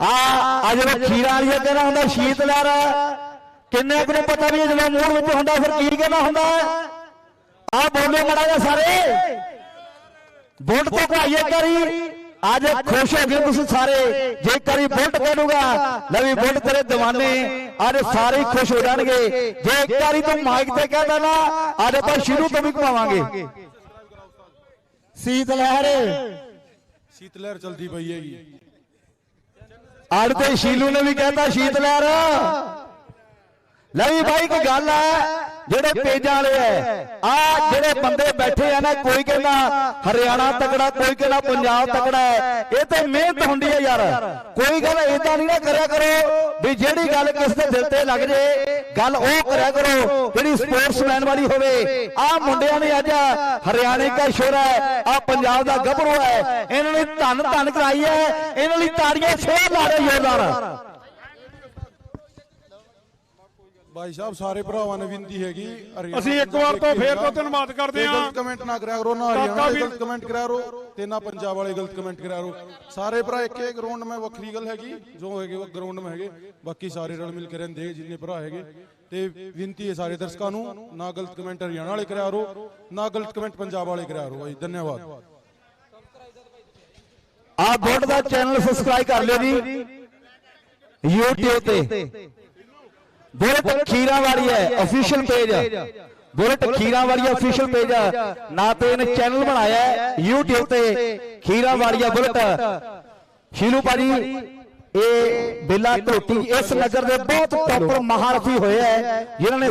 ਆ ਆ ਜਿਹੜਾ ਖੀਰਾ ਵਾਲੀ ਕਹਿੰਦਾ ਹੁੰਦਾ ਸ਼ੀਤ ਲਹਿਰ। ਕਿੰਨੇ ਕੁ ਨੂੰ ਪਤਾ ਵੀ ਇਹ ਜਦੋਂ ਮੂੰਹ ਵਿੱਚ ਹੁੰਦਾ, ਫਿਰ ਕੀ ਕਹਿੰਦਾ ਹੁੰਦਾ? ਆ ਬੋਲੋ ਮੜਾ ਜਾ ਸਾਰੇ। ਵੋਟ ਤੋਂ ਭਾਈਏ ਕਰੀ। ਅੱਜ ਖੁਸ਼ ਹੋ ਗਏ ਤੁਸੀਂ ਸਾਰੇ। ਜੇ ਕਰੀ ਵੋਟ ਕਰੂਗਾ ਲੈ ਵੀ ਵੋਟ ਤੇਰੇ دیਵਾਨੇ ਅੱਜ ਸਾਰੇ ਖੁਸ਼ ਹੋ ਜਾਣਗੇ। ਜੇ ਇੱਕ ਵਾਰੀ ਤੂੰ ਮਾਈਕ ਤੇ ਕਹਿੰਦਾ ਨਾ ਅੱਜ ਆਪਾਂ ਸ਼ੁਰੂ ਤੋਂ ਵੀ ਘੁਮਾਵਾਂਗੇ ਸੀਤ ਲਹਿਰ। ਸ਼ੀਤ ਲਹਿਰ ਚਲਦੀ ਪਈ ਹੈਗੀ। ਆੜ ਤੇ ਸ਼ੀਲੂ ਨੇ ਵੀ ਕਹਿਤਾ ਸ਼ੀਤ ਲਹਿਰ। ਲੈ ਵੀ ਭਾਈ ਕੋਈ ਗੱਲ ਹੈ ਜਿਹੜੇ ਪੇਜਾਂ ਵਾਲੇ ਐ ਆ ਜਿਹੜੇ ਬੰਦੇ ਬੈਠੇ ਆ ਨਾ ਕੋਈ ਕਹਿੰਦਾ ਹਰਿਆਣਾ ਤਕੜਾ ਕੋਈ ਕਹਿੰਦਾ ਪੰਜਾਬ ਤਕੜਾ ਹੈ। ਇਹ ਤੇ ਮਿਹਨਤ ਹੁੰਦੀ ਹੈ ਯਾਰ। ਕੋਈ ਗੱਲ ਇਦਾਂ ਨਹੀਂ ਨਾ ਕਰਿਆ ਕਰੋ। ਵੀ ਜਿਹੜੀ ਗੱਲ ਕਿਸ ਦੇ ਦਿਲ ਤੇ ਲੱਗ ਜੇ ਗੱਲ ਉਹ ਕਰਿਆ ਕਰੋ ਜਿਹੜੀ ਸਪੋਰਟਸਮੈਨ ਵਾਲੀ ਹੋਵੇ। ਆ ਮੁੰਡਿਆਂ ਨੇ ਅੱਜ ਹਰਿਆਣੇ ਦਾ ਸ਼ੋਰਾ ਹੈ ਆ ਪੰਜਾਬ ਦਾ ਗੱਭਰੂ ਹੈ। ਇਹਨਾਂ ਨੇ ਧੰਨ ਧੰਨ ਕਰਾਈ ਹੈ। ਇਹਨਾਂ ਲਈ ਤਾੜੀਆਂ ਛੋੜ ਲਾ ਰਹੇ ਜ਼ੋਰਦਾਰ ਭਾਈ ਸਾਹਿਬ ਸਾਰੇ ਭਰਾਵਾਂ ਨੇ ਬੇਨਤੀ ਹੈਗੀ ਅਸੀਂ ਇੱਕ ਵਾਰ ਤੋਂ ਫੇਰ ਤੋਂ ਧੰਨਵਾਦ ਕਰਦੇ ਹਾਂ ਗਲਤ ਕਮੈਂਟ ਨਾ ਕਰਿਆ ਕਰੋ ਨਾ ਹਰਿਆਣਾ ਗਲਤ ਕਮੈਂਟ ਕਰਿਆ ਕਰੋ ਤੇ ਨਾ ਪੰਜਾਬ ਵਾਲੇ ਗਲਤ ਕਮੈਂਟ ਕਰਿਆ ਕਰੋ। ਸਾਰੇ ਭਰਾ ਇੱਕ ਇੱਕ ਗਰਾਊਂਡ ਮੈਂ ਵੱਖਰੀ ਗੱਲ ਹੈਗੀ ਜੋ ਹੈਗੇ ਉਹ ਗਰਾਊਂਡ ਮੈਂ ਹੈਗੇ ਬਾਕੀ ਸਾਰੇ ਰਲ ਮਿਲ ਕੇ ਰਹਿੰਦੇ ਜਿੰਨੇ ਭਰਾ ਹੈਗੇ। ਤੇ ਬੇਨਤੀ ਹੈ ਸਾਰੇ ਦਰਸ਼ਕਾਂ ਨੂੰ ਨਾ ਗਲਤ ਕਮੈਂਟ ਹਰਿਆਣਾ ਵਾਲੇ ਕਰਿਆ ਕਰੋ ਨਾ ਗਲਤ ਕਮੈਂਟ ਪੰਜਾਬ ਵਾਲੇ ਕਰਿਆ ਕਰੋ ਭਾਈ ਧੰਨਵਾਦ। ਆ ਬੋਰਡ ਦਾ ਚੈਨਲ ਸਬਸਕ੍ਰਾਈਬ ਕਰ ਲਿਓ ਜੀ YouTube ਤੇ। ਬੁਲਟ ਖੀਰਾ ਵਾਲੀ ਹੈ ਅਫੀਸ਼ੀਅਲ ਪੇਜ ਬੁਲਟ ਖੀਰਾ ਵਾਲੀ ਅਫੀਸ਼ੀਅਲ ਪੇਜ ਨਾ ਤੇ ਇਹਨੇ ਚੈਨਲ ਬਣਾਇਆ ਹੈ YouTube ਤੇ ਖੀਰਾ ਵਾਲੀਆ ਬੁਲਟ। ਸ਼ੀਲੂ ਭਾਜੀ ਇਹ ਬਿੱਲਾ ਢੋਟੀ ਇਸ ਨਗਰ ਦੇ ਬਹੁਤ ਟੌਪਰ ਮਹਾਰਥੀ ਹੋਏ ਹੈ ਜਿਨ੍ਹਾਂ ਨੇ